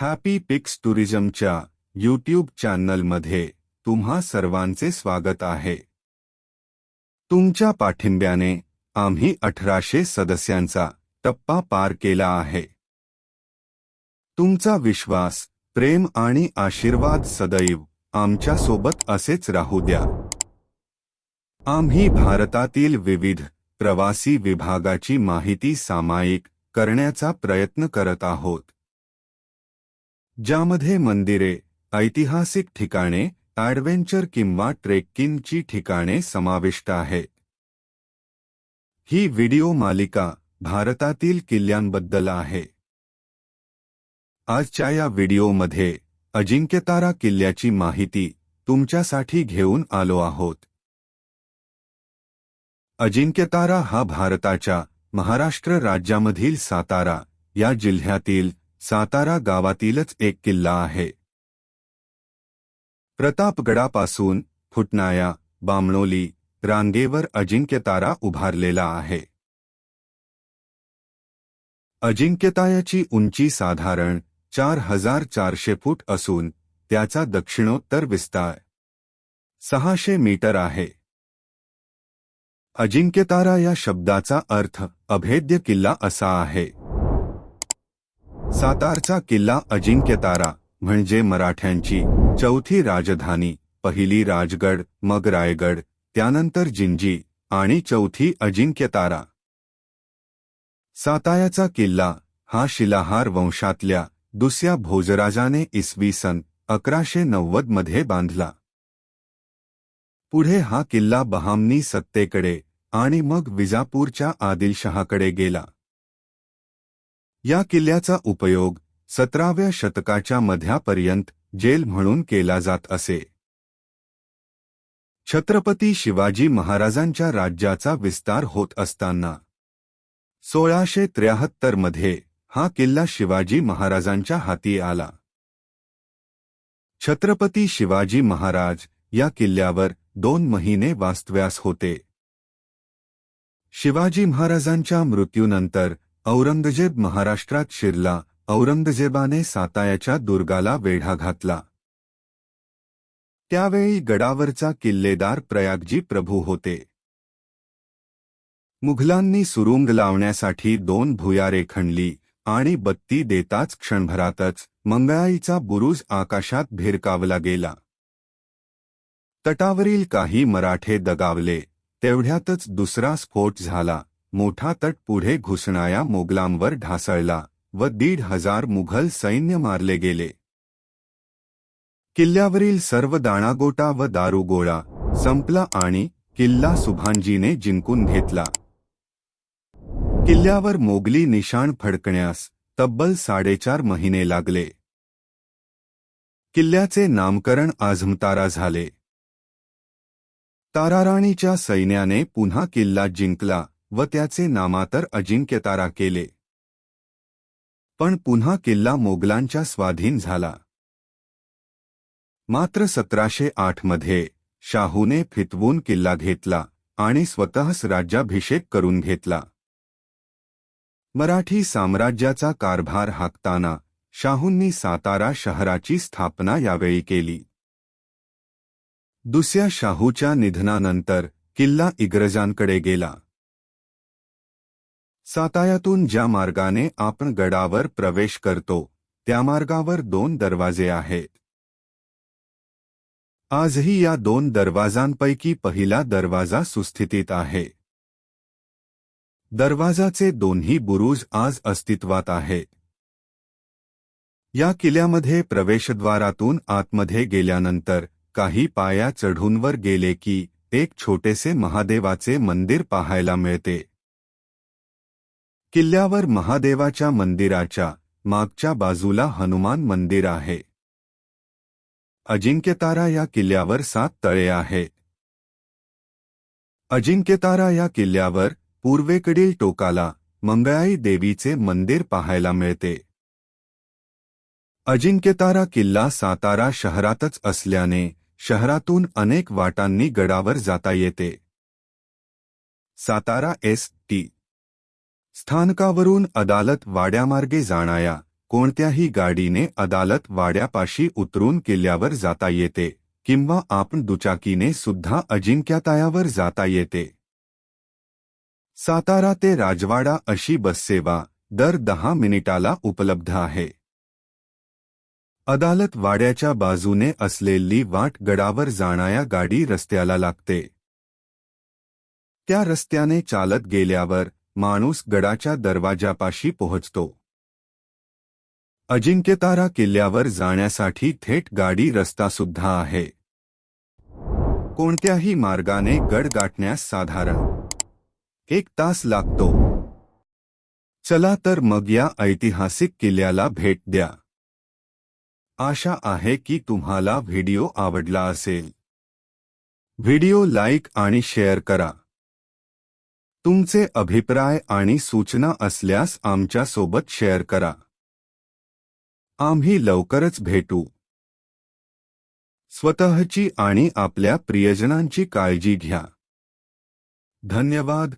Happy पिक्स टुरिझमच्या YouTube चॅनलमध्ये तुम्हा सर्वांचे स्वागत आहे. तुमच्या पाठिंब्याने आम्ही अठराशे सदस्यांचा टप्पा पार केला आहे. तुमचा विश्वास प्रेम आणि आशीर्वाद सदैव आमच्यासोबत असेच राहू द्या. आम्ही भारतातील विविध प्रवासी विभागाची माहिती सामायिक करण्याचा प्रयत्न करत आहोत. ज्यामध्ये मंदिरे ऐतिहासिक ठिकाणे ॲडव्हेंचर किंवा ट्रेकिंगची ठिकाणे समाविष्ट आहे. ही व्हिडिओ मालिका भारतातील किल्ल्यांबद्दल आहे. आजच्या या व्हिडिओमध्ये अजिंक्यतारा किल्ल्याची माहिती तुमच्यासाठी घेऊन आलो आहोत. अजिंक्यतारा हा भारताच्या महाराष्ट्र राज्यामधील सातारा या जिल्ह्यातील सातारा गावातीलच एक किल्ला आहे. प्रतापगडापासून फुटनाया बामणोली रांगेवर अजिंक्यतारा उभारलेला आहे. अजिंक्यतायाची उंची साधारण चार हजार चारशे फूट असून त्याचा दक्षिणोत्तर विस्तार सहाशे मीटर आहे. अजिंक्यतारा या शब्दाचा अर्थ अभेद्य किल्ला असा आहे. सातारचा किल्ला अजिंक्यतारा म्हणजे मराठ्यांची चौथी राजधानी पहिली राजगड मग रायगड त्यानंतर जिंजी आणि चौथी अजिंक्यतारा. सातायाचा किल्ला हा शिलाहार वंशातल्या दुसऱ्या भोजराजाने इसवी सन अकराशे नव्वदमध्ये बांधला. पुढे हा किल्ला बहामनी सत्तेकडे आणि मग विजापूरच्या आदिलशहाकडे गेला. या किल्ल्याचा उपयोग सतराव्या शतकाच्या मध्यापर्यंत जेल म्हणून केला जात असे. छत्रपती शिवाजी महाराजांच्या राज्याचा विस्तार होत असताना सोळाशे त्र्याहत्तरमध्ये हा किल्ला शिवाजी महाराजांच्या हाती आला. छत्रपती शिवाजी महाराज या किल्ल्यावर दोन महिने वास्तव्यास होते. शिवाजी महाराजांच्या मृत्यूनंतर औरंगजेब महाराष्ट्रात शिरला औरंगजेबाने सातायाच्या दुर्गाला वेढा घातला. त्यावेळी गडावरचा किल्लेदार प्रयागजी प्रभू होते. मुघलांनी सुरुंग लावण्यासाठी दोन भुयारे खणली आणि बत्ती देताच क्षणभरातच मंगळाईचा बुरुज आकाशात भिरकावला गेला. तटावरील काही मराठे दगावले तेवढ्यातच दुसरा स्फोट झाला. मोठा तट पुढे घुसणाया मोगलांवर ढासळला व दीड हजार मुघल सैन्य मारले गेले. किल्ल्यावरील सर्व दाणागोटा व दारुगोळा संपला आणि किल्ला सुभांजीने जिंकून घेतला. किल्ल्यावर मोगली निशाण फडकण्यास तब्बल साडेचार महिने लागले. किल्ल्याचे नामकरण आझमतारा झाले. ताराराणीच्या सैन्याने पुन्हा किल्ला जिंकला व त्याचे नामातर अजिंक्यतारा केले. पण पुन्हा किल्ला मोगलांच्या स्वाधीन झाला. मात्र सतराशे आठमध्ये शाहूने फितवून किल्ला घेतला आणि स्वतःच राज्याभिषेक करून घेतला. मराठी साम्राज्याचा कारभार हाकताना शाहूंनी सातारा शहराची स्थापना यावेळी केली. दुसऱ्या शाहूच्या निधनानंतर किल्ला इंग्रजांकडे गेला. सातायातून ज्या मार्गाने आपण गडावर प्रवेश करतो त्या मार्गावर दोन दरवाजे आहेत. आजही या दोन दरवाजांपैकी पहिला दरवाजा सुस्थितीत आहे. दरवाजाचे दोन्ही बुरुज आज अस्तित्वात आहे. या किल्ल्यामध्ये प्रवेशद्वारातून आतमध्ये गेल्यानंतर काही पाया चढूनवर गेले की एक छोटेसे महादेवाचे मंदिर पाहायला मिळते. किल्ल्यावर महादेवाच्या मंदिराच्या मागच्या बाजूला हनुमान मंदिर आहे. अजिंक्यतारा या किल्ल्यावर सात तळे आहे. अजिंक्यतारा या किल्ल्यावर पूर्वेकडील टोकाला मंगळाई देवीचे मंदिर पाहायला मिळते. अजिंक्यतारा किल्ला सातारा शहरातच असल्याने शहरातून अनेक वाटांनी गडावर जाता येते. सातारा एस टी स्थानकावरून अदालत वाड्यामार्गे जाणाया कोणत्याही गाडीने अदालत वाड्यापाशी उतरून किल्ल्यावर जाता येते किंवा आपण दुचाकीने सुद्धा अजिंक्यतायावर जाता येते. सातारा ते राजवाडा अशी बससेवा दर दहा मिनिटाला उपलब्ध आहे. अदालत वाड्याच्या बाजूने असलेली वाट गडावर जाणाया गाडी रस्त्याला लागते. त्या रस्त्याने चालत गेल्यावर माणूस गडाच्या दरवाजापाशी पोहोचतो. अजिंक्यतारा किल्ल्यावर जाण्यासाठी थेट गाडी रस्ता सुद्धा आहे. कोणत्याही मार्गाने गड गाठण्यास साधारण एक तास लागतो. चला तर मग या ऐतिहासिक किल्ल्याला भेट द्या. आशा आहे की तुम्हाला व्हिडिओ आवडला असेल. व्हिडिओ लाईक आणि शेअर करा. तुमचे अभिप्राय आणि सूचना असल्यास आमच्यासोबत शेअर करा. आम्ही लवकरच भेटू. स्वतःची आणि आपल्या प्रियजनांची काळजी घ्या. धन्यवाद.